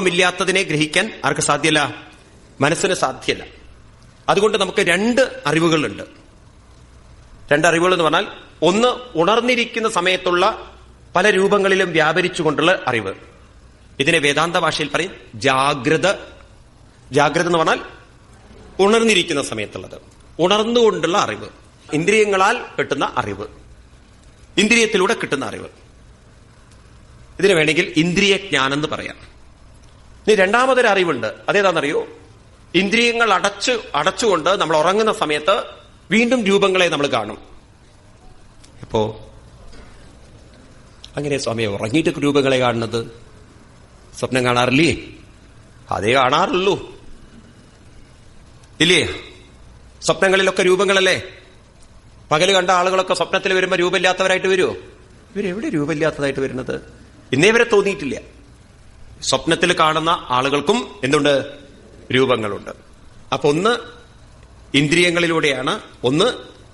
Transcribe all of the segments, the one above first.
രൂപമില്ലാത്തതിനെ ഗ്രഹിക്കാൻ ആർക്ക് സാധ്യല്ല? മനസ്സിന് സാധ്യല്ല. അതുകൊണ്ട് നമുക്ക് രണ്ട് അറിവുകളുണ്ട്. രണ്ട് അറിവുകൾ എന്ന് പറഞ്ഞാൽ ഒന്ന് ഉണർന്നിരിക്കുന്ന സമയത്തുള്ള പല രൂപങ്ങളിലും വ്യാപരിച്ചുകൊണ്ടുള്ള അറിവ്. ഇതിനെ വേദാന്ത ഭാഷയിൽ പറയും ജാഗ്രത. ജാഗ്രത എന്ന് പറഞ്ഞാൽ ഉണർന്നിരിക്കുന്ന സമയത്തുള്ളത്. ഉണർന്നുകൊണ്ടുള്ള അറിവ്. ഇന്ദ്രിയങ്ങളാൽ കിട്ടുന്ന അറിവ്. ഇന്ദ്രിയത്തിലൂടെ കിട്ടുന്ന അറിവ്. ഇതിന് വേണമെങ്കിൽ ഇന്ദ്രിയജ്ഞാനം എന്ന് പറയാം. ഇനി രണ്ടാമതൊരു അറിവുണ്ട്. അതേതാണെന്നറിയോ? ഇന്ദ്രിയങ്ങൾ അടച്ച് അടച്ചുകൊണ്ട് നമ്മൾ ഉറങ്ങുന്ന സമയത്ത് വീണ്ടും രൂപങ്ങളെ നമ്മൾ കാണും. ഇപ്പോ അങ്ങനെ സ്വാമിയെ ഉറങ്ങിയിട്ട് രൂപങ്ങളെ കാണുന്നത്? സ്വപ്നം കാണാറില്ലേ? അതേ കാണാറുള്ളൂ. ഇല്ലേ? സ്വപ്നങ്ങളിലൊക്കെ രൂപങ്ങളല്ലേ? പകൽ കണ്ട ആളുകളൊക്കെ സ്വപ്നത്തിൽ വരുമ്പോൾ രൂപമില്ലാത്തവരായിട്ട് വരുമോ ഇവരെവിടെ രൂപമില്ലാത്തതായിട്ട് വരുന്നത്? ഇന്നേ വരെ തോന്നിയിട്ടില്ല. സ്വപ്നത്തിൽ കാണുന്ന ആളുകൾക്കും എന്തുണ്ട്? രൂപങ്ങളുണ്ട്. അപ്പൊ ഒന്ന് ഇന്ദ്രിയങ്ങളിലൂടെയാണ് ഒന്ന്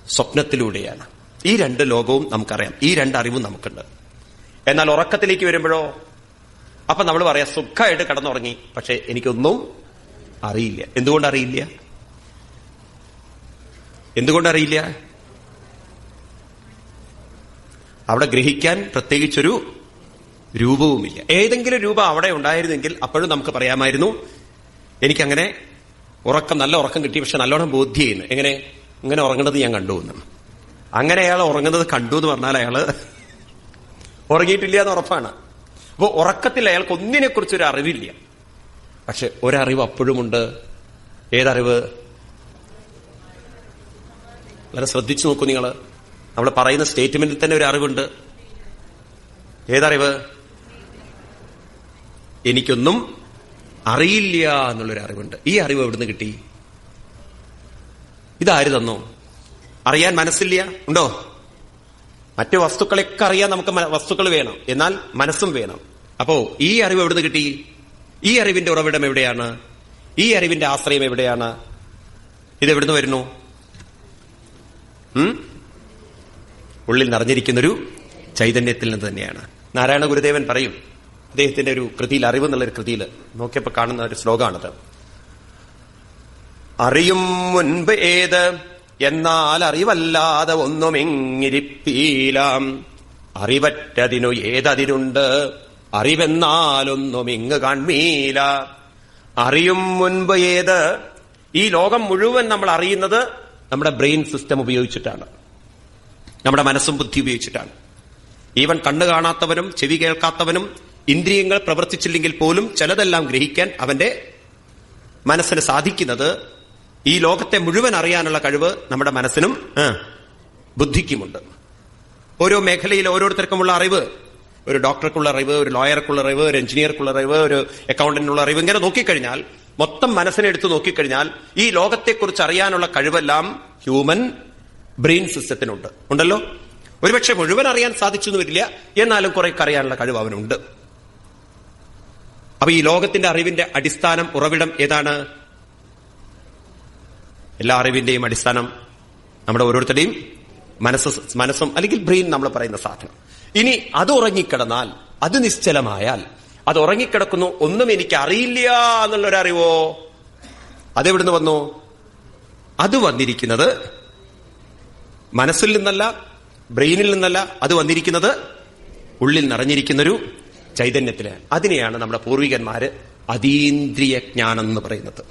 സ്വപ്നത്തിലൂടെയാണ്. ഈ രണ്ട് ലോകവും നമുക്കറിയാം. ഈ രണ്ട് അറിവും നമുക്കുണ്ട്. എന്നാൽ ഉറക്കത്തിലേക്ക് വരുമ്പോഴോ? അപ്പൊ നമ്മൾ പറയാം സുഖമായിട്ട് കടന്നുറങ്ങി. പക്ഷെ എനിക്കൊന്നും അറിയില്ല. എന്തുകൊണ്ട് അറിയില്ല? എന്തുകൊണ്ട് അറിയില്ല? അവിടെ ഗ്രഹിക്കാൻ പ്രത്യേകിച്ചൊരു രൂപവുമില്ല. ഏതെങ്കിലും രൂപം അവിടെ ഉണ്ടായിരുന്നെങ്കിൽ അപ്പോഴും നമുക്ക് പറയാമായിരുന്നു എനിക്കങ്ങനെ ഉറക്കം നല്ല ഉറക്കം കിട്ടി പക്ഷെ നല്ലോണം ബോധ്യമായിരുന്നു എങ്ങനെ? ഇങ്ങനെ ഉറങ്ങുന്നത് ഞാൻ കണ്ടു എന്ന്. അങ്ങനെ അയാൾ ഉറങ്ങുന്നത് കണ്ടു എന്ന് പറഞ്ഞാൽ അയാൾ ഉറങ്ങിയിട്ടില്ല എന്ന് ഉറപ്പാണ്. അപ്പോ ഉറക്കത്തിൽ അയാൾക്ക് ഒന്നിനെ കുറിച്ച് ഒരു അറിവില്ല. പക്ഷെ ഒരറിവ് അപ്പോഴുമുണ്ട്. ഏതറിവ്? വളരെ ശ്രദ്ധിച്ചു നോക്കൂ നിങ്ങൾ നമ്മൾ പറയുന്ന സ്റ്റേറ്റ്മെന്റിൽ തന്നെ ഒരു അറിവുണ്ട്. ഏതറിവ്? എനിക്കൊന്നും അറിയില്ല എന്നുള്ളൊരു അറിവുണ്ട്. ഈ അറിവ് എവിടുന്ന് കിട്ടി? ഇതാര് തന്നു? അറിയാൻ മനസ്സില്ല? ഉണ്ടോ? മറ്റു വസ്തുക്കളെയൊക്കെ അറിയാൻ നമുക്ക് വസ്തുക്കൾ വേണം. എന്നാൽ മനസ്സും വേണം. അപ്പോ ഈ അറിവ് എവിടുന്ന് കിട്ടി? ഈ അറിവിന്റെ ഉറവിടം എവിടെയാണ്? ഈ അറിവിന്റെ ആശ്രയം എവിടെയാണ്? ഇത് എവിടുന്ന് വരുന്നു? ഉള്ളിൽ നിറഞ്ഞിരിക്കുന്നൊരു ചൈതന്യത്തിൽ നിന്ന് തന്നെയാണ്. നാരായണ ഗുരുദേവൻ പറയും അദ്ദേഹത്തിന്റെ ഒരു കൃതിയിൽ അറിവ് എന്നുള്ളൊരു കൃതിയിൽ നോക്കിയപ്പോ കാണുന്ന ഒരു ശ്ലോകമാണത് അറിയും മുൻപ് ഏത്? എന്നാൽ അറിവല്ലാതെ ഒന്നുമെങ്ങിരിപ്പീലാം. അറിവറ്റതിനു ഏതതിരുണ്ട്? അറിവെന്നാലൊന്നും ഇങ്ങ് കാൺമീല. അറിയും മുൻപ് ഏത്? ഈ ലോകം മുഴുവൻ നമ്മൾ അറിയുന്നത് നമ്മുടെ ബ്രെയിൻ സിസ്റ്റം ഉപയോഗിച്ചിട്ടാണ്. നമ്മുടെ മനസ്സും ബുദ്ധി ഉപയോഗിച്ചിട്ടാണ്. ഈവൻ കണ്ണു കാണാത്തവനും ചെവി കേൾക്കാത്തവനും ഇന്ദ്രിയങ്ങൾ പ്രവർത്തിച്ചില്ലെങ്കിൽ പോലും ചിലതെല്ലാം ഗ്രഹിക്കാൻ അവന്റെ മനസ്സിന് സാധിക്കുന്നത് ഈ ലോകത്തെ മുഴുവൻ അറിയാനുള്ള കഴിവ് നമ്മുടെ മനസ്സിനും ബുദ്ധിക്കുമുണ്ട്. ഓരോ മേഖലയിൽ ഓരോരുത്തർക്കുമുള്ള അറിവ് ഒരു ഡോക്ടർക്കുള്ള അറിവ് ഒരു ലോയർക്കുള്ള അറിവ് ഒരു എഞ്ചിനീയർക്കുള്ള അറിവ് ഒരു അക്കൗണ്ടന്റിനുള്ള അറിവ് ഇങ്ങനെ നോക്കിക്കഴിഞ്ഞാൽ മൊത്തം മനസ്സിനെ എടുത്ത് നോക്കിക്കഴിഞ്ഞാൽ ഈ ലോകത്തെക്കുറിച്ച് അറിയാനുള്ള കഴിവെല്ലാം ഹ്യൂമൻ ബ്രെയിൻ സിസ്റ്റത്തിനുണ്ട്. ഉണ്ടല്ലോ? ഒരുപക്ഷെ മുഴുവൻ അറിയാൻ സാധിച്ചു വരില്ല എന്നാലും കുറെ അറിയാനുള്ള കഴിവ് അവനുണ്ട്. അപ്പൊ ഈ ലോകത്തിന്റെ അറിവിന്റെ അടിസ്ഥാനം ഉറവിടം ഏതാണ്? എല്ലാ അറിവിന്റെയും അടിസ്ഥാനം നമ്മുടെ ഓരോരുത്തരുടെയും മനസ്സ് മനസ്സും അല്ലെങ്കിൽ ബ്രെയിൻ നമ്മൾ പറയുന്ന സാധനം. ഇനി അത് ഉറങ്ങിക്കിടന്നാൽ അത് നിശ്ചലമായാൽ അത് ഉറങ്ങിക്കിടക്കുന്നു ഒന്നും എനിക്ക് അറിയില്ല എന്നുള്ളൊരറിവോ? അതെവിടുന്ന് വന്നു? അത് വന്നിരിക്കുന്നത് മനസ്സിൽ നിന്നല്ല ബ്രെയിനിൽ നിന്നല്ല അത് വന്നിരിക്കുന്നത് ഉള്ളിൽ നിറഞ്ഞിരിക്കുന്നൊരു ചൈതന്യത്തിൽ അതിനെയാണ് നമ്മുടെ പൂർവികന്മാര് അതീന്ദ്രിയ ജ്ഞാനം എന്ന് പറയുന്നത്.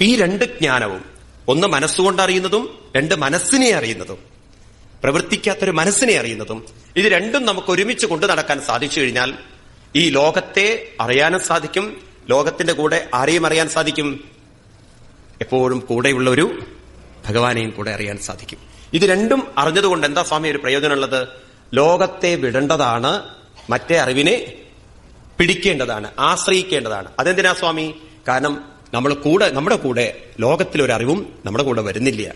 ഈ രണ്ട് ജ്ഞാനവും ഒന്ന് മനസ്സുകൊണ്ട് അറിയുന്നതും രണ്ട് മനസ്സിനെ അറിയുന്നതും പ്രവർത്തിക്കാത്തൊരു മനസ്സിനെ അറിയുന്നതും ഇത് രണ്ടും നമുക്ക് ഒരുമിച്ച് കൊണ്ടു നടക്കാൻ സാധിച്ചു കഴിഞ്ഞാൽ ഈ ലോകത്തെ അറിയാനും സാധിക്കും ലോകത്തിന്റെ കൂടെ ആരെയും അറിയാൻ സാധിക്കും എപ്പോഴും കൂടെയുള്ള ഒരു ഭഗവാനെയും കൂടെ അറിയാൻ സാധിക്കും. ഇത് രണ്ടും അറിഞ്ഞതുകൊണ്ട് എന്താ സ്വാമി ഒരു പ്രയോജനമുള്ളത്? ലോകത്തെ വിടേണ്ടതാണ് മറ്റേ അറിവിനെ പിടിക്കേണ്ടതാണ് ആശ്രയിക്കേണ്ടതാണ്. അതെന്തിനാ സ്വാമി? കാരണം നമ്മൾ കൂടെ നമ്മുടെ കൂടെ ലോകത്തിലൊരു അറിവും നമ്മുടെ കൂടെ വരുന്നില്ല.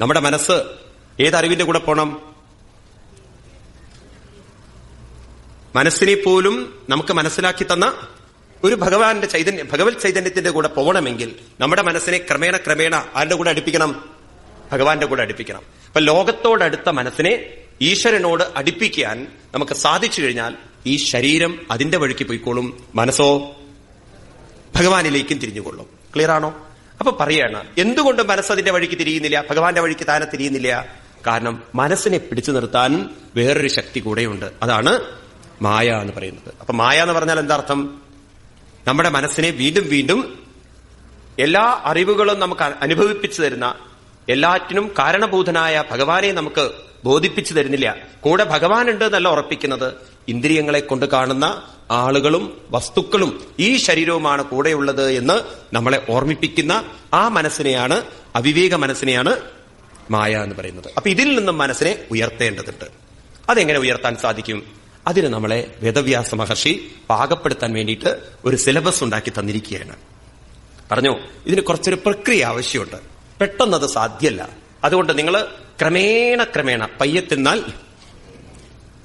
നമ്മുടെ മനസ്സ് ഏതറിവിന്റെ കൂടെ പോണം? മനസ്സിനെ പോലും നമുക്ക് മനസ്സിലാക്കി തന്ന ഒരു ഭഗവാന്റെ ചൈതന്യം ഭഗവത് ചൈതന്യത്തിന്റെ കൂടെ പോകണമെങ്കിൽ നമ്മുടെ മനസ്സിനെ ക്രമേണ ക്രമേണ ആരുടെ കൂടെ അടുപ്പിക്കണം? ഭഗവാന്റെ കൂടെ അടുപ്പിക്കണം. അപ്പൊ ലോകത്തോടടുത്ത മനസ്സിനെ ഈശ്വരനോട് അടുപ്പിക്കാൻ നമുക്ക് സാധിച്ചു കഴിഞ്ഞാൽ ഈ ശരീരം അതിന്റെ വഴിക്ക് പോയിക്കോളും മനസ്സോ ഭഗവാനിലേക്കും തിരിഞ്ഞുകൊള്ളും. ക്ലിയർ ആണോ? അപ്പൊ പറയാണ് എന്തുകൊണ്ട് മനസ്സ് അതിന്റെ വഴിക്ക് തിരിയുന്നില്ല? ഭഗവാന്റെ വഴിക്ക് താനെ തിരിയുന്നില്ല? കാരണം മനസ്സിനെ പിടിച്ചു നിർത്താൻ വേറൊരു ശക്തി കൂടെയുണ്ട്. അതാണ് മായ എന്ന് പറയുന്നത്. അപ്പൊ മായ എന്ന് പറഞ്ഞാൽ എന്താർത്ഥം? നമ്മുടെ മനസ്സിനെ വീണ്ടും വീണ്ടും എല്ലാ അറിവുകളും നമുക്ക് അനുഭവിപ്പിച്ചു തരുന്ന എല്ലാറ്റിനും കാരണഭൂതനായ ഭഗവാനെ നമുക്ക് ബോധിപ്പിച്ചു തരുന്നില്ല. കൂടെ ഭഗവാനുണ്ട് എന്നല്ല ഉറപ്പിക്കുന്നത്. ഇന്ദ്രിയങ്ങളെ കൊണ്ട് കാണുന്ന ആളുകളും വസ്തുക്കളും ഈ ശരീരവുമാണ് കൂടെയുള്ളത് എന്ന് നമ്മളെ ഓർമ്മിപ്പിക്കുന്ന ആ മനസ്സിനെയാണ് അവിവേക മനസ്സിനെയാണ് മായ എന്ന് പറയുന്നത്. അപ്പൊ ഇതിൽ നിന്നും മനസ്സിനെ ഉയർത്തേണ്ടതുണ്ട്. അതെങ്ങനെ ഉയർത്താൻ സാധിക്കും? അതിന് നമ്മളെ വേദവ്യാസ മഹർഷി പാകപ്പെടുത്താൻ വേണ്ടിയിട്ട് ഒരു സിലബസ് ഉണ്ടാക്കി തന്നിരിക്കുകയാണ്. പറഞ്ഞു ഇതിന് കുറച്ചൊരു പ്രക്രിയ ആവശ്യമുണ്ട്. പെട്ടെന്നത് സാധ്യല്ല അതുകൊണ്ട് നിങ്ങൾ ക്രമേണ ക്രമേണ പയ്യെ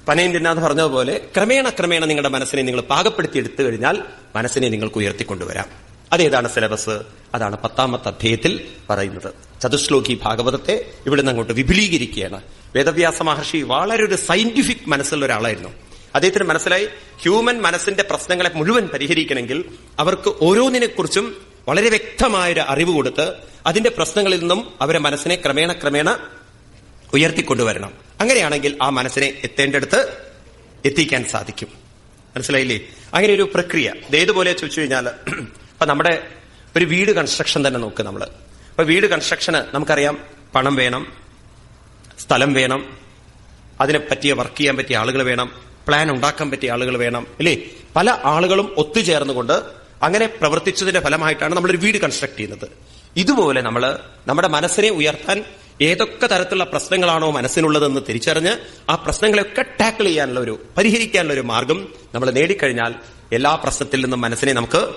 തിന്നാൽ പറഞ്ഞതുപോലെ ക്രമേണ ക്രമേണ നിങ്ങളുടെ മനസ്സിനെ നിങ്ങൾ പാകപ്പെടുത്തി എടുത്തു കഴിഞ്ഞാൽ മനസ്സിനെ നിങ്ങൾക്ക് ഉയർത്തിക്കൊണ്ടുവരാം. അതേതാണ് സിലബസ്? അതാണ് പത്താമത്തെ അധ്യായത്തിൽ പറയുന്നത്. ചതുശ്ലോകി ഭാഗവതത്തെ ഇവിടുന്ന് അങ്ങോട്ട് വിപുലീകരിക്കുകയാണ്. വേദവ്യാസ മഹർഷി വളരെ ഒരു സയന്റിഫിക് മനസ്സുള്ള ഒരാളായിരുന്നു. അദ്ദേഹത്തിന് മനസ്സിലായി ഹ്യൂമൻ മനസ്സിന്റെ പ്രശ്നങ്ങളെ മുഴുവൻ പരിഹരിക്കണമെങ്കിൽ അവർക്ക് ഓരോന്നിനെക്കുറിച്ചും വളരെ വ്യക്തമായൊരു അറിവ് കൊടുത്ത് അതിന്റെ പ്രശ്നങ്ങളിൽ നിന്നും അവരെ മനസ്സിനെ ക്രമേണ ക്രമേണ ഉയർത്തിക്കൊണ്ടുവരണം. അങ്ങനെയാണെങ്കിൽ ആ മനസ്സിനെ എത്തേണ്ടടുത്ത് എത്തിക്കാൻ സാധിക്കും. മനസ്സിലായില്ലേ? അങ്ങനെ ഒരു പ്രക്രിയ. ഇതേതുപോലെ ചോദിച്ചു കഴിഞ്ഞാൽ ഇപ്പൊ നമ്മുടെ ഒരു വീട് കൺസ്ട്രക്ഷൻ തന്നെ നോക്ക് നമ്മൾ ഇപ്പൊ വീട് കൺസ്ട്രക്ഷന് നമുക്കറിയാം പണം വേണം സ്ഥലം വേണം അതിനെ പറ്റിയ വർക്ക് ചെയ്യാൻ പറ്റിയ ആളുകൾ വേണം പ്ലാൻ ഉണ്ടാക്കാൻ പറ്റിയ ആളുകൾ വേണം അല്ലേ പല ആളുകളും ഒത്തുചേർന്നുകൊണ്ട് അങ്ങനെ പ്രവർത്തിച്ചതിന്റെ ഫലമായിട്ടാണ് നമ്മളൊരു വീട് കൺസ്ട്രക്ട് ചെയ്യുന്നത്. ഇതുപോലെ നമ്മൾ നമ്മുടെ മനസ്സിനെ ഉയർത്താൻ ഏതൊക്കെ തരത്തിലുള്ള പ്രശ്നങ്ങളാണോ മനസ്സിനുള്ളതെന്ന് തിരിച്ചറിഞ്ഞ് ആ പ്രശ്നങ്ങളെയൊക്കെ ടാക്കിൾ ചെയ്യാനുള്ള ഒരു പരിഹരിക്കാനുള്ള ഒരു മാർഗം നമ്മൾ നേടിക്കഴിഞ്ഞാൽ എല്ലാ പ്രശ്നത്തിൽ നിന്നും മനസ്സിനെ നമുക്ക്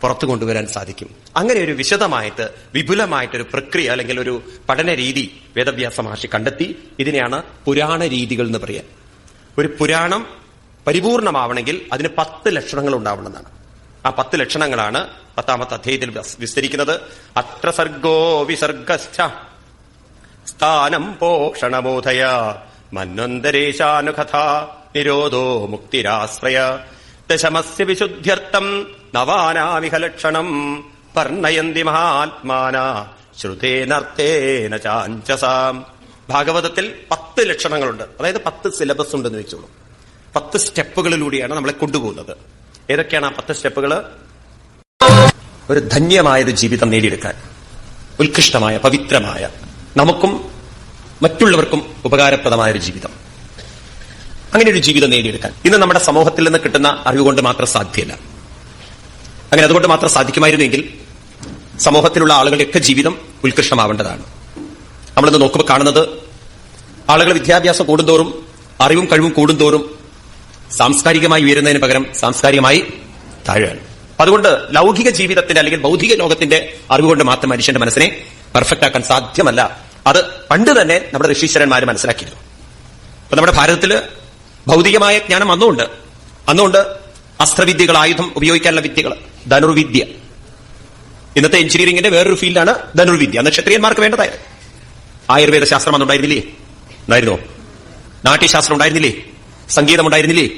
പുറത്തു കൊണ്ടുവരാൻ സാധിക്കും. അങ്ങനെ ഒരു വിശദമായിട്ട് വിപുലമായിട്ടൊരു പ്രക്രിയ അല്ലെങ്കിൽ ഒരു പഠന രീതി വേദവ്യാസ മഹർഷി കണ്ടെത്തി. ഇതിനെയാണ് പുരാണ രീതികൾ എന്ന് പറയാൻ ഒരു പുരാണം പരിപൂർണമാവണമെങ്കിൽ അതിന് പത്ത് ലക്ഷണങ്ങൾ ഉണ്ടാവണമെന്നാണ്. ആ പത്ത് ലക്ഷണങ്ങളാണ് പത്താമത്തെ അധ്യായത്തിൽ വിസ്- വിസ്തരിക്കുന്നത്. അത്ര സർഗോ വിസർഗസ്ഥ സ്ഥാനം പോഷണബോധയ. മന്വന്തരേശാനുകഥ നിരോധോ മുക്തിരാശ്രയ. ദശമസ്യ വിശുദ്ധ്യർത്ഥം നവാനാമിഹ ലക്ഷണം. വർണയന്തി മഹാത്മാന ശ്രുതേനർത്ഥേന ചാഞ്ചസാം. ഭാഗവതത്തിൽ പത്ത് ലക്ഷണങ്ങളുണ്ട്. അതായത് പത്ത് സിലബസ് ഉണ്ടെന്ന് വെച്ചോളൂ. പത്ത് സ്റ്റെപ്പുകളിലൂടെയാണ് നമ്മളെ കൊണ്ടുപോകുന്നത്. ഏതൊക്കെയാണ് ആ പത്ത് സ്റ്റെപ്പുകൾ? ഒരു ധന്യമായൊരു ജീവിതം നേടിയെടുക്കാൻ ഉത്കൃഷ്ടമായ പവിത്രമായ നമുക്കും മറ്റുള്ളവർക്കും ഉപകാരപ്രദമായ ഒരു ജീവിതം. അങ്ങനെ ഒരു ജീവിതം നേടിയെടുക്കാൻ ഇന്ന് നമ്മുടെ സമൂഹത്തിൽ നിന്ന് കിട്ടുന്ന അറിവ് കൊണ്ട് മാത്രം സാധ്യമല്ല. അങ്ങനെ അതുകൊണ്ട് മാത്രം സാധിക്കുമായിരുന്നെങ്കിൽ സമൂഹത്തിലുള്ള ആളുകളുടെയൊക്കെ ജീവിതം ഉത്കൃഷ്ടമാവേണ്ടതാണ്. നമ്മളിന്ന് നോക്കുമ്പോൾ കാണുന്നത് ആളുകൾ വിദ്യാഭ്യാസം കൂടുന്തോറും അറിവും കഴിവും കൂടുന്തോറും സാംസ്കാരികമായി ഉയരുന്നതിന് പകരം സാംസ്കാരികമായി താഴെയാണ്. അതുകൊണ്ട് ലൗകിക ജീവിതത്തിന്റെ അല്ലെങ്കിൽ ഭൗതിക ലോകത്തിന്റെ അറിവുകൊണ്ട് മാത്രം മനുഷ്യന്റെ മനസ്സിനെ പെർഫെക്റ്റ് ആക്കാൻ സാധ്യമല്ല. അത് പണ്ട് തന്നെ നമ്മുടെ ഋഷീശ്വരന്മാർ മനസ്സിലാക്കിയിരുന്നു. അപ്പൊ നമ്മുടെ ഭാരതത്തിൽ ഭൗതികമായ ജ്ഞാനം അന്നുണ്ട് അന്നുകൊണ്ട് അസ്ത്രവിദ്യകൾ ആയുധം ഉപയോഗിക്കാനുള്ള വിദ്യകൾ ധനുർവിദ്യ. ഇന്നത്തെ എഞ്ചിനീയറിംഗിന്റെ വേറൊരു ഫീൽഡാണ് ധനുർവിദ്യ. അന്ന് ക്ഷത്രിയന്മാർക്ക് വേണ്ടതായത് ആയുർവേദ ശാസ്ത്രം അന്നുണ്ടായിരുന്നില്ലേ ഉണ്ടായിരുന്നോ? നാട്യശാസ്ത്രം ഉണ്ടായിരുന്നില്ലേ? സംഗീതം ഉണ്ടായിരുന്നില്ലേ?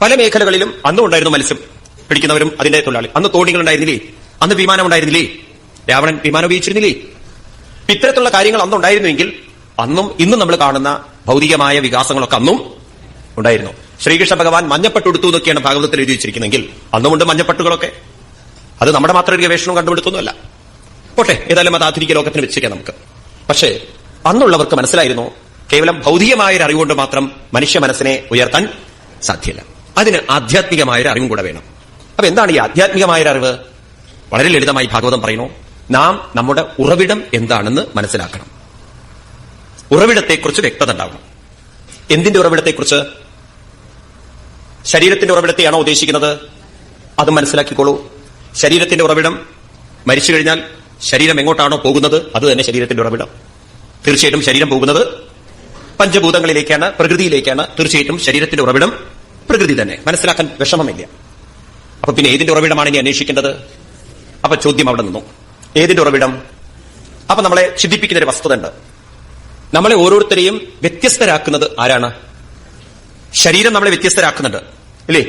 പല മേഖലകളിലും അന്നും ഉണ്ടായിരുന്നു മത്സ്യം പിടിക്കുന്നവരും അതിന്റെ തൊഴിലാളി. അന്ന് തോണികൾ ഉണ്ടായിരുന്നില്ലേ? അന്ന് വിമാനം ഉണ്ടായിരുന്നില്ലേ? രാവണൻ വിമാനം ഉപയോഗിച്ചിരുന്നില്ലേ? ഇത്തരത്തിലുള്ള കാര്യങ്ങൾ അന്നുണ്ടായിരുന്നുവെങ്കിൽ അന്നും ഇന്നും നമ്മൾ കാണുന്ന ഭൗതികമായ വികാസങ്ങളൊക്കെ അന്നും ഉണ്ടായിരുന്നു. ശ്രീകൃഷ്ണ ഭഗവാൻ മഞ്ഞപ്പെട്ടുടുത്തു എന്നൊക്കെയാണ് ഭാഗവതത്തിൽ എഴുതി വെച്ചിരിക്കുന്നെങ്കിൽ അന്നുമുണ്ട് മഞ്ഞപ്പെട്ടുകളൊക്കെ. അത് നമ്മുടെ മാത്രം ഒരു ഗവേഷണം കണ്ടുപിടുത്തൊന്നുമല്ല. പോട്ടെ ഏതായാലും അത് ആധുനിക ലോകത്തിന് വെച്ചിരിക്കാം നമുക്ക്. പക്ഷേ അന്നുള്ളവർക്ക് മനസ്സിലായിരുന്നു കേവലം ഭൗതികമായ ഒരു അറിവുകൊണ്ട് മാത്രം മനുഷ്യ മനസ്സിനെ ഉയർത്താൻ സാധ്യമല്ല അതിന് ആധ്യാത്മികമായ ഒരു അറിവും കൂടെ വേണം. അപ്പൊ എന്താണ് ഈ ആധ്യാത്മികമായ ഒരു അറിവ്? വളരെ ലളിതമായി ഭാഗവതം പറയുന്നു നാം നമ്മുടെ ഉറവിടം എന്താണെന്ന് മനസ്സിലാക്കണം. ഉറവിടത്തെക്കുറിച്ച് വ്യക്തത ഉണ്ടാവണം. എന്തിന്റെ ഉറവിടത്തെക്കുറിച്ച്? ശരീരത്തിന്റെ ഉറവിടത്തെയാണോ ഉദ്ദേശിക്കുന്നത്? അത് മനസ്സിലാക്കിക്കോളൂ. ശരീരത്തിന്റെ ഉറവിടം മരിച്ചു കഴിഞ്ഞാൽ ശരീരം എങ്ങോട്ടാണോ പോകുന്നത്? അത് തന്നെ ശരീരത്തിന്റെ ഉറവിടം. തീർച്ചയായിട്ടും ശരീരം പോകുന്നത് പഞ്ചഭൂതങ്ങളിലേക്കാണ് പ്രകൃതിയിലേക്കാണ്. തീർച്ചയായിട്ടും ശരീരത്തിന്റെ ഉറവിടം പ്രകൃതി തന്നെ. മനസ്സിലാക്കാൻ വിഷമമില്ല. അപ്പൊ പിന്നെ ഏതിന്റെ ഉറവിടമാണ് ഇനി അന്വേഷിക്കേണ്ടത്? അപ്പൊ ചോദ്യം അവിടെ നിന്നു. ഏതിന്റെ ഉറവിടം? അപ്പൊ നമ്മളെ ചിന്തിപ്പിക്കുന്ന ഒരു വസ്തുത ഉണ്ട്. നമ്മളെ ഓരോരുത്തരെയും വ്യത്യസ്തരാക്കുന്നത് ആരാണ്? ശരീരം നമ്മളെ വ്യത്യസ്തരാക്കുന്നുണ്ട് അല്ലേ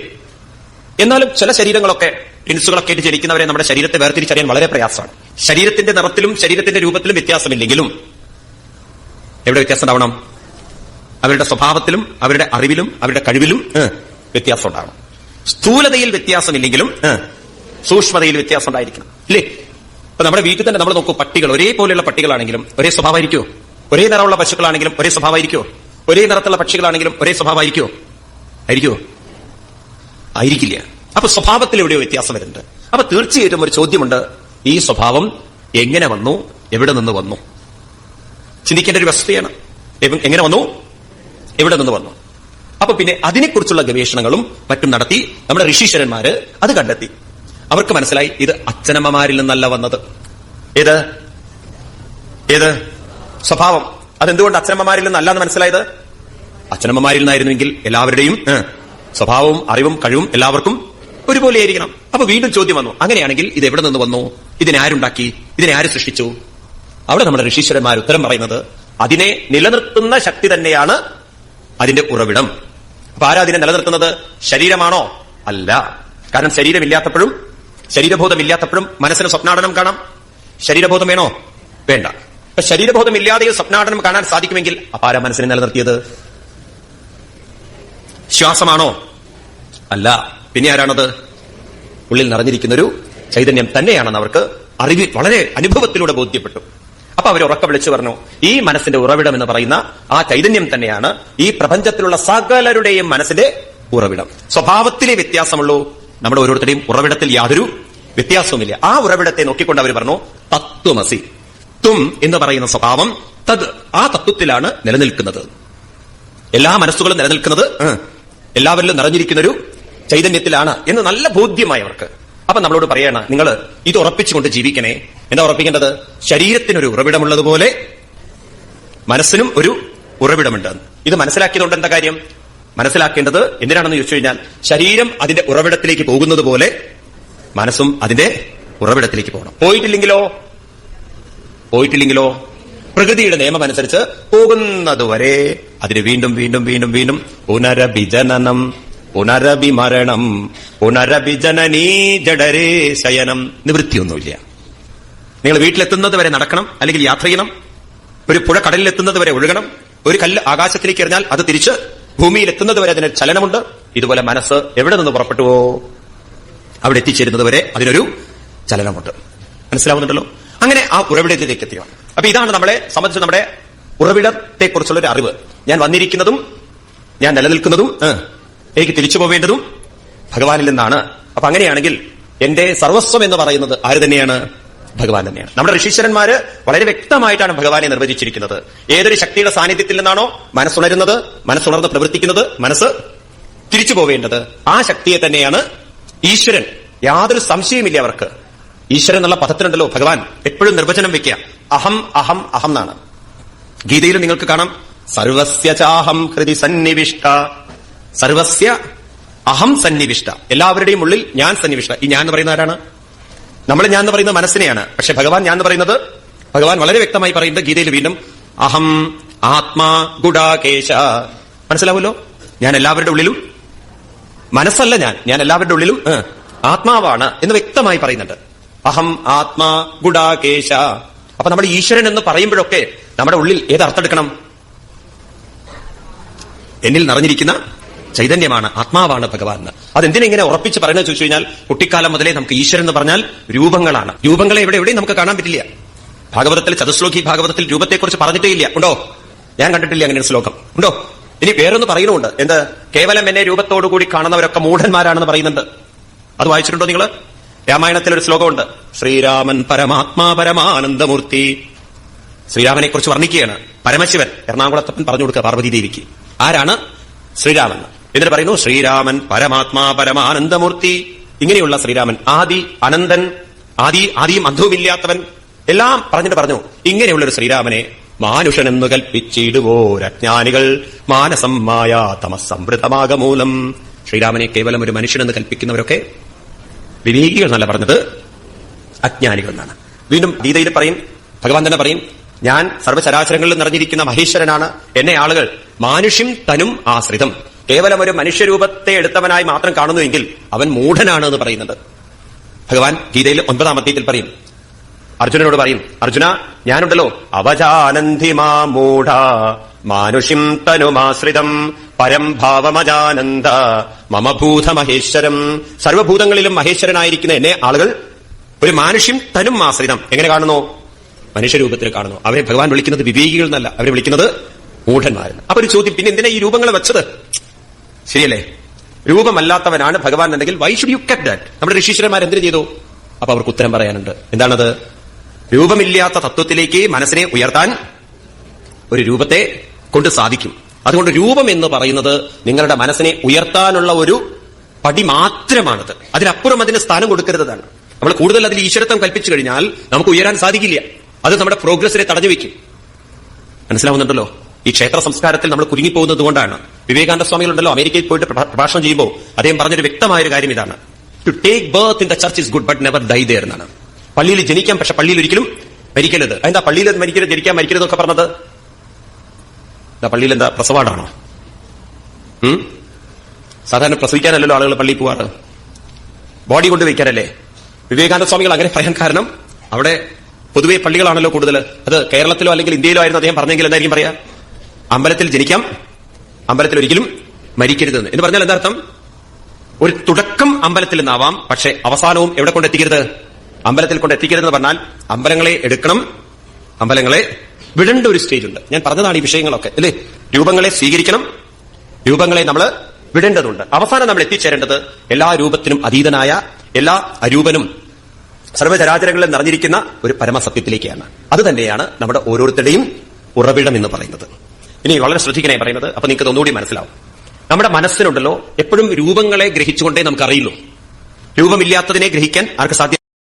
എന്നാലും ചില ശരീരങ്ങളൊക്കെ ടിൻസുകളൊക്കെ ആയിട്ട് ജനിക്കുന്നവരെ നമ്മുടെ ശരീരത്തെ വേർതിരിച്ചറിയാൻ വളരെ പ്രയാസമാണ്. ശരീരത്തിന്റെ നിറത്തിലും ശരീരത്തിന്റെ രൂപത്തിലും വ്യത്യാസമില്ലെങ്കിലും എവിടെ വ്യത്യാസം ഉണ്ടാവണം അവരുടെ സ്വഭാവത്തിലും അവരുടെ അറിവിലും അവരുടെ കഴിവിലും വ്യത്യാസം ഉണ്ടാവണം സ്ഥൂലതയിൽ വ്യത്യാസമില്ലെങ്കിലും സൂക്ഷ്മതയിൽ വ്യത്യാസം ഉണ്ടായിരിക്കണം ഇല്ലേ? ഇപ്പൊ നമ്മുടെ വീട്ടിൽ തന്നെ നമ്മൾ നോക്കൂ പട്ടികൾ ഒരേപോലെയുള്ള പട്ടികളാണെങ്കിലും ഒരേ സ്വഭാവമായിരിക്കുമോ ഒരേ നിറമുള്ള പശുക്കളാണെങ്കിലും ഒരേ സ്വഭാവമായിരിക്കുമോ ഒരേ നിറത്തുള്ള പക്ഷികളാണെങ്കിലും ഒരേ സ്വഭാവമായിരിക്കുമോ ആയിരിക്കുമോ ആയിരിക്കില്ല. അപ്പൊ സ്വഭാവത്തിൽ എവിടെയോ വ്യത്യാസം വരുന്നുണ്ട്. അപ്പൊ തീർച്ചയായിട്ടും ഒരു ചോദ്യമുണ്ട്. ഈ സ്വഭാവം എങ്ങനെ വന്നു? എവിടെ നിന്ന് വന്നു? ചിന്തിക്കേണ്ട ഒരു വസ്തുതയാണ് എങ്ങനെ വന്നു? എവിടെ നിന്ന് വന്നു? അപ്പൊ പിന്നെ അതിനെക്കുറിച്ചുള്ള ഗവേഷണങ്ങളും മറ്റും നടത്തി നമ്മുടെ ഋഷീശ്വരന്മാര് അത് കണ്ടെത്തി. അവർക്ക് മനസ്സിലായി ഇത് അച്ഛനമ്മമാരിൽ നിന്നല്ല വന്നത്. ഏത് ഏത് സ്വഭാവം. അതെന്തുകൊണ്ട് അച്ഛനമ്മമാരിൽ നിന്നല്ല എന്ന് മനസ്സിലായത്? അച്ഛനമ്മമാരിൽ നിന്നായിരുന്നുവെങ്കിൽ എല്ലാവരുടെയും സ്വഭാവവും അറിവും കഴിവും എല്ലാവർക്കും ഒരുപോലെയായിരിക്കണം അപ്പൊ വീണ്ടും ചോദ്യം വന്നു. അങ്ങനെയാണെങ്കിൽ ഇത് എവിടെ നിന്ന് വന്നു? ഇതിനെ ആരുണ്ടാക്കി? ഇതിനെ ആര് സൃഷ്ടിച്ചു? അവിടെ നമ്മുടെ ഋഷീശ്വരന്മാർ ഉത്തരം പറയുന്നത് അതിനെ നിലനിർത്തുന്ന ശക്തി തന്നെയാണ് അതിന്റെ ഉറവിടം. അപ്പൊ ആരാ അതിനെ നിലനിർത്തുന്നത്? ശരീരമാണോ? അല്ല. കാരണം ശരീരമില്ലാത്തപ്പോഴും ശരീരബോധമില്ലാത്തപ്പോഴും മനസ്സിന് സ്വപ്നാടനം കാണാം. ശരീരബോധം വേണോ വേണ്ട. അപ്പൊ ശരീരബോധം ഇല്ലാതെയും സ്വപ്നാടനം കാണാൻ സാധിക്കുമെങ്കിൽ അപാര മനസ്സിനെ നിലനിർത്തിയത്? ശ്വാസമാണോ? അല്ല. പിന്നെ ആരാണത്? ഉള്ളിൽ നിറഞ്ഞിരിക്കുന്നൊരു ചൈതന്യം തന്നെയാണെന്ന് അവർക്ക് അറിവിൽ വളരെ അനുഭവത്തിലൂടെ ബോധ്യപ്പെട്ടു. അപ്പൊ അവർ ഉറക്കം വിളിച്ചു പറഞ്ഞു ഈ മനസ്സിന്റെ ഉറവിടം എന്ന് പറയുന്ന ആ ചൈതന്യം തന്നെയാണ് ഈ പ്രപഞ്ചത്തിലുള്ള സകലരുടെയും മനസ്സിന്റെ ഉറവിടം. സ്വഭാവത്തിലെ വ്യത്യാസമുള്ളൂ. നമ്മുടെ ഓരോരുത്തരുടെയും ഉറവിടത്തിൽ യാതൊരു വ്യത്യാസവുമില്ല. ആ ഉറവിടത്തെ നോക്കിക്കൊണ്ട് അവർ പറഞ്ഞു തത്വമസി. തും എന്ന് പറയുന്ന സ്വഭാവം തത് ആ തത്വത്തിലാണ് നിലനിൽക്കുന്നത്. എല്ലാ മനസ്സുകളും നിലനിൽക്കുന്നത് എല്ലാവരിലും നിറഞ്ഞിരിക്കുന്ന ഒരു ചൈതന്യത്തിലാണ് എന്ന് നല്ല ബോധ്യമായി അവർക്ക് അപ്പൊ നമ്മളോട് പറയണ നിങ്ങൾ ഇത് ഉറപ്പിച്ചുകൊണ്ട് ജീവിക്കണേ. എന്താ ഉറപ്പിക്കേണ്ടത്? ശരീരത്തിനൊരു ഉറവിടമുള്ളതുപോലെ മനസ്സിനും ഒരു ഉറവിടമുണ്ട്. ഇത് മനസ്സിലാക്കിയതുകൊണ്ട് എന്താ കാര്യം? മനസ്സിലാക്കേണ്ടത് എന്തിനാണെന്ന് ചോദിച്ചു കഴിഞ്ഞാൽ ശരീരം അതിന്റെ ഉറവിടത്തിലേക്ക് പോകുന്നത് പോലെ മനസ്സും അതിന്റെ ഉറവിടത്തിലേക്ക് പോകണം. പോയിട്ടില്ലെങ്കിലോ? പോയിട്ടില്ലെങ്കിലോ? പ്രകൃതിയുടെ നിയമം അനുസരിച്ച് പോകുന്നതുവരെ അതിന് വീണ്ടും വീണ്ടും വീണ്ടും വീണ്ടും പുനരഭിജനനം പുനരഭിമരണം പുനരഭിജനനീ ജഡരേ ശയനം നിവൃത്തിയൊന്നുമില്ല. നിങ്ങൾ വീട്ടിലെത്തുന്നത് വരെ നടക്കണം അല്ലെങ്കിൽ യാത്ര ചെയ്യണം ഒരു പുഴ കടലിലെത്തുന്നത് വരെ ഒഴുകണം ഒരു കല്ല് ആകാശത്തിലേക്ക് എറിഞ്ഞാൽ അത് തിരിച്ച് ഭൂമിയിൽ എത്തുന്നത് വരെ അതിന് ചലനമുണ്ട്. ഇതുപോലെ മനസ്സ് എവിടെ നിന്ന് പുറപ്പെട്ടുവോ അവിടെ എത്തിച്ചേരുന്നത് വരെ അതിനൊരു ചലനമുണ്ട്. മനസ്സിലാവുന്നുണ്ടല്ലോ? അങ്ങനെ ആ ഉറവിടത്തിലേക്ക് എത്തിയാണ് അപ്പൊ ഇതാണ് നമ്മളെ സംബന്ധിച്ച് നമ്മുടെ ഉറവിടത്തെ കുറിച്ചുള്ള ഒരു അറിവ്. ഞാൻ വന്നിരിക്കുന്നതും ഞാൻ നിലനിൽക്കുന്നതും എനിക്ക് തിരിച്ചു പോവേണ്ടതും ഭഗവാനിൽ നിന്നാണ്. അപ്പൊ അങ്ങനെയാണെങ്കിൽ എന്റെ സർവസ്വം എന്ന് പറയുന്നത് ആര് തന്നെയാണ്? ഭഗവാൻ തന്നെയാണ്. നമ്മുടെ ഋഷീശ്വരന്മാര് വളരെ വ്യക്തമായിട്ടാണ് ഭഗവാനെ നിർവചിച്ചിരിക്കുന്നത്. ഏതൊരു ശക്തിയുടെ സാന്നിധ്യത്തിൽ നിന്നാണോ മനസ്സുണരുന്നത് മനസ്സുണർന്ന് പ്രവർത്തിക്കുന്നത് മനസ്സ് തിരിച്ചു പോവേണ്ടത്. ആ ശക്തിയെ തന്നെയാണ് ഈശ്വരൻ. യാതൊരു സംശയമില്ല അവർക്ക്. ഈശ്വരൻ എന്നുള്ള പദത്തിലുണ്ടല്ലോ ഭഗവാൻ. എപ്പോഴും നിർവചനം വെക്കുക. അഹം അഹം അഹം എന്നാണ്. ഗീതയിൽ നിങ്ങൾക്ക് കാണാം. സർവസ്യ ചാഹം ഹൃദി സന്നിവിഷ്ട. സർവസ്യ അഹം സന്നിവിഷ്ട. എല്ലാവരുടെയും ഉള്ളിൽ ഞാൻ സന്നിവിഷ്ട. ഈ ഞാൻ എന്ന് പറയുന്ന ആരാണ്? നമ്മൾ ഞാൻ എന്ന് പറയുന്നത് മനസ്സിനെയാണ്. പക്ഷെ ഭഗവാൻ ഞാൻ എന്ന് പറയുന്നത് ഭഗവാൻ വളരെ വ്യക്തമായി പറയുന്നത് ഗീതയിൽ വീണ്ടും അഹം ആത്മാ ഗുഡാകേശ. മനസ്സിലാവുമല്ലോ? ഞാൻ എല്ലാവരുടെ ഉള്ളിലും മനസ്സല്ല ഞാൻ. ഞാൻ എല്ലാവരുടെ ഉള്ളിലും ആത്മാവാണ് എന്ന് വ്യക്തമായി പറയുന്നുണ്ട്. അഹം ആത്മാ ഗുഡാകേശ. അപ്പൊ നമ്മൾ ഈശ്വരൻ എന്ന് പറയുമ്പോഴൊക്കെ നമ്മുടെ ഉള്ളിൽ ഏത് അർത്ഥം എടുക്കണം എന്നിൽ നിറഞ്ഞിരിക്കുന്ന ചൈതന്യമാണ് ആത്മാവാണ് ഭഗവാൻ എന്ന്. അതെന്തിനാ ഇങ്ങനെ ഉറപ്പിച്ച് പറയുന്നത് ചോദിച്ചു കഴിഞ്ഞാൽ കുട്ടിക്കാലം മുതലേ നമുക്ക് ഈശ്വരൻ എന്ന് പറഞ്ഞാൽ രൂപങ്ങളാണ്. രൂപങ്ങളെ എവിടെ എവിടെയും നമുക്ക് കാണാൻ പറ്റില്ല. ഭാഗവതത്തിൽ ചതുശ്ലോകി ഭാഗവതത്തിൽ രൂപത്തെക്കുറിച്ച് പറഞ്ഞിട്ടേ ഇല്ല. ഉണ്ടോ? ഞാൻ കണ്ടിട്ടില്ല അങ്ങനെ ഒരു ശ്ലോകം. ഉണ്ടോ? ഇനി വേറൊന്ന് പറയുന്നുണ്ട് എന്ത്? കേവലം എന്നെ രൂപത്തോടു കൂടി കാണുന്നവരൊക്കെ മൂഢന്മാരാണെന്ന് പറയുന്നുണ്ട്. അത് വായിച്ചിട്ടുണ്ടോ നിങ്ങൾ രാമായണത്തിൽ ഒരു ശ്ലോകമുണ്ട്. ശ്രീരാമൻ പരമാത്മാ പരമാനന്ദമൂർത്തി. ശ്രീരാമനെ കുറിച്ച് വർണിക്കുകയാണ്. പരമശിവൻ എറണാകുളത്തപ്പൻ പറഞ്ഞു കൊടുക്കുക പാർവതി ദേവിക്ക് ആരാണ്? ശ്രീരാമൻ. എന്നിട്ട് പറയുന്നു ശ്രീരാമൻ പരമാത്മാ പരമാനന്ദമൂർത്തി. ഇങ്ങനെയുള്ള ശ്രീരാമൻ ആദി അനന്തൻ ആദി ആദിയും അന്ധവുമില്ലാത്തവൻ. എല്ലാം പറഞ്ഞിട്ട് പറഞ്ഞു ഇങ്ങനെയുള്ള ഒരു ശ്രീരാമനെ മാനുഷനെന്നു കൽപ്പിച്ചിടുവോരജ്ഞാനികൾ. മാനസം മായാ തമസംവൃതമാകമൂലം ശ്രീരാമനെ കേവലം ഒരു മനുഷ്യനെന്ന് കൽപ്പിക്കുന്നവരൊക്കെ വിവേകികൾ എന്നല്ല പറഞ്ഞത് അജ്ഞാനികൾ എന്നാണ്. വീണ്ടും ഗീതയിൽ പറയും ഭഗവാൻ തന്നെ പറയും ഞാൻ സർവചരാചരങ്ങളിൽ നിറഞ്ഞിരിക്കുന്ന മഹേശ്വരനാണ്. എന്നെ ആളുകൾ മാനുഷ്യം തനും ആശ്രിതം. കേവലം ഒരു മനുഷ്യരൂപത്തെ എടുത്തവനായി മാത്രം കാണുന്നുവെങ്കിൽ അവൻ മൂഢനാണ് എന്ന് പറയുന്നത്. ഭഗവാൻ ഗീതയിൽ ഒൻപതാം പറയും. അർജുനനോട് പറയും അർജുന ഞാനുണ്ടല്ലോ. അവജാനന്തി മൂഢ. മാനുഷിം തനുമാശ്രിതം. പരം ഭാവമജാനന്ദ. മമഭൂത മഹേശ്വരം സർവഭൂതങ്ങളിലും മഹേശ്വരനായിരിക്കുന്ന എന്നെ ആളുകൾ ഒരു മാനുഷ്യം തനും ആശ്രിതം എങ്ങനെ കാണുന്നു? മനുഷ്യരൂപത്തിൽ കാണുന്നു. അവരെ ഭഗവാൻ വിളിക്കുന്നത് വിവേകികൾ എന്നല്ല. അവരെ വിളിക്കുന്നത് മൂഢന്മാരെന്ന്. അപ്പൊ ഒരു ചോദ്യം പിന്നെ എന്തിനാ ഈ രൂപങ്ങൾ വെച്ചത്? ശരിയല്ലേ? രൂപമല്ലാത്തവനാണ് ഭഗവാൻ എന്നുണ്ടെങ്കിൽ why should you get that നമ്മുടെ ഋഷീശ്വരന്മാർ എന്തിനു ചെയ്തു? അപ്പൊ അവർക്ക് ഉത്തരം പറയാനുണ്ട്. എന്താണത്? രൂപമില്ലാത്ത തത്വത്തിലേക്ക് മനസ്സിനെ ഉയർത്താൻ ഒരു രൂപത്തെ കൊണ്ട് സാധിക്കും. അതുകൊണ്ട് രൂപം എന്ന് പറയുന്നത് നിങ്ങളുടെ മനസ്സിനെ ഉയർത്താനുള്ള ഒരു പടി മാത്രമാണത്. അതിനപ്പുറം അതിന് സ്ഥാനം കൊടുക്കരുതാണ് നമ്മൾ കൂടുതൽ അതിൽ ഈശ്വരത്വം കൽപ്പിച്ചു കഴിഞ്ഞാൽ നമുക്ക് ഉയരാൻ സാധിക്കില്ല. അത് നമ്മുടെ പ്രോഗ്രസിനെ തടഞ്ഞു വെക്കും മനസ്സിലാവുന്നുണ്ടല്ലോ? ഈ ക്ഷേത്ര സംസ്കാരത്തിൽ നമ്മൾ കുരുങ്ങിപ്പോകുന്നത് കൊണ്ടാണ്. വിവേകാനന്ദ സ്വാമികളുണ്ടല്ലോ അമേരിക്കയിൽ പോയിട്ട് പ്രഭാഷണം ചെയ്യുമ്പോൾ അദ്ദേഹം പറഞ്ഞൊരു വ്യക്തമായ ഒരു കാര്യം ഇതാണ്. To take birth in the church is good but never die there എന്നാണ്. പള്ളിയിൽ ജനിക്കാം പക്ഷെ പള്ളിയിൽ ഒരിക്കലും മരിക്കരുത്. എന്താ പള്ളിയിൽ മരിക്കരുത് ജനിക്കാൻ മരിക്കരുത് എന്നൊക്കെ പറഞ്ഞത്? എന്താ പള്ളിയിൽ എന്താ പ്രസവാടാണോ? സാധാരണ പ്രസവിക്കാനല്ലല്ലോ ആളുകൾ പള്ളിയിൽ പോവാറ്. ബോഡി കൊണ്ട് വയ്ക്കാനല്ലേ വിവേകാനന്ദ സ്വാമികൾ അങ്ങനെ പറയാൻ കാരണം അവിടെ പൊതുവെ പള്ളികളാണല്ലോ കൂടുതൽ. അത് കേരളത്തിലോ അല്ലെങ്കിൽ ഇന്ത്യയിലോ ആയിരുന്നു അദ്ദേഹം പറഞ്ഞെങ്കിൽ എന്തായിരിക്കും പറയാ? അമ്പലത്തിൽ ജനിക്കാം അമ്പലത്തിൽ ഒരിക്കലും മരിക്കരുതെന്ന്. എന്ന് പറഞ്ഞാൽ എന്താർത്ഥം? ഒരു തുടക്കം അമ്പലത്തിൽ നിന്നാവാം പക്ഷെ അവസാനവും എവിടെ കൊണ്ടെത്തിക്കരുത്? അമ്പലത്തിൽ കൊണ്ട് എത്തിക്കരുതെന്ന് പറഞ്ഞാൽ അമ്പലങ്ങളെ എടുക്കണം അമ്പലങ്ങളെ വിടേണ്ട ഒരു സ്റ്റേജ് ഉണ്ട്. ഞാൻ പറഞ്ഞതാണ് ഈ വിഷയങ്ങളൊക്കെ അല്ലേ? രൂപങ്ങളെ സ്വീകരിക്കണം രൂപങ്ങളെ നമ്മൾ വിടേണ്ടതുണ്ട്. അവസാനം നമ്മൾ എത്തിച്ചേരേണ്ടത് എല്ലാ രൂപത്തിനും അതീതനായ എല്ലാ അരൂപനും സർവചരാചരങ്ങളിൽ നിറഞ്ഞിരിക്കുന്ന ഒരു പരമസത്യത്തിലേക്കാണ്. അത് തന്നെയാണ് നമ്മുടെ ഓരോരുത്തരുടെയും ഉറവിടം എന്ന് പറയുന്നത്. ഇനി വളരെ ശ്രദ്ധിക്കണേ പറയുന്നത്. അപ്പൊ നിങ്ങൾക്ക് ഒന്നുകൂടി മനസ്സിലാവും. നമ്മുടെ മനസ്സിനുണ്ടല്ലോ എപ്പോഴും രൂപങ്ങളെ ഗ്രഹിച്ചുകൊണ്ടേ നമുക്കറിയുള്ളൂ. രൂപമില്ലാത്തതിനെ ഗ്രഹിക്കാൻ ആർക്ക് സാധ്യമല്ല